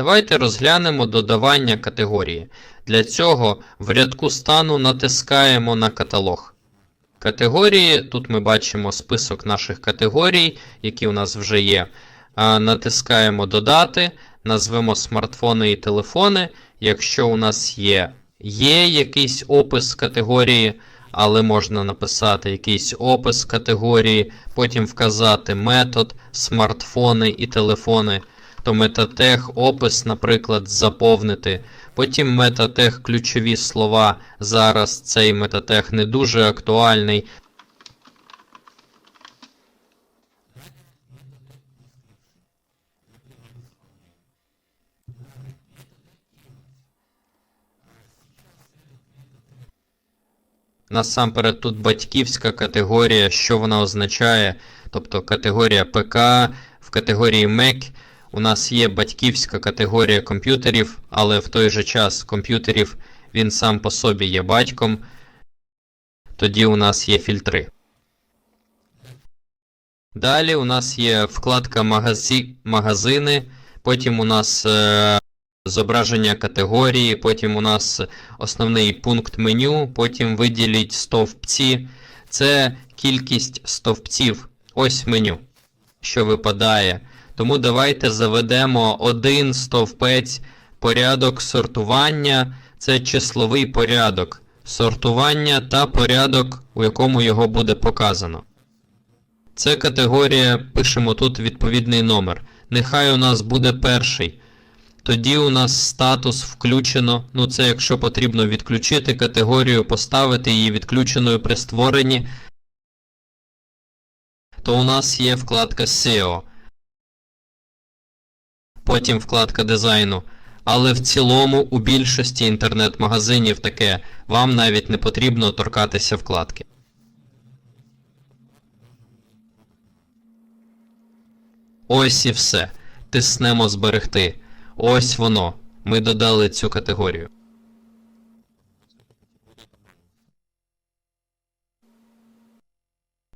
Давайте розглянемо додавання категорії. Для цього в рядку стану натискаємо на каталог. Категорії, тут ми бачимо список наших категорій, які у нас вже є. Натискаємо Додати, назвемо смартфони і телефони. Якщо у нас є, є якийсь опис категорії, але можна написати якийсь опис категорії, потім вказати метод, смартфони і телефони, то метатех опис, наприклад, заповнити. Потім метатех ключові слова. Зараз цей метатех не дуже актуальний. Насамперед тут батьківська категорія, що вона означає, тобто категорія ПК, в категорії Mac у нас є батьківська категорія комп'ютерів, але в той же час комп'ютерів він сам по собі є батьком. Тоді у нас є фільтри. Далі у нас є вкладка магазі... магазини, потім у нас е... зображення категорії, потім у нас основний пункт меню, потім виділіть стовпці. Це кількість стовпців. Ось меню, що випадає. Тому давайте заведемо один стовпець порядок сортування. Це числовий порядок сортування та порядок, у якому його буде показано. Це категорія, пишемо тут відповідний номер. Нехай у нас буде перший. Тоді у нас статус включено. Ну це якщо потрібно відключити категорію, поставити її відключеною при створенні, то у нас є вкладка SEO. Потім вкладка дизайну. Але в цілому у більшості інтернет-магазинів таке, вам навіть не потрібно торкатися вкладки. Ось і все. Тиснемо зберегти. Ось воно. Ми додали цю категорію.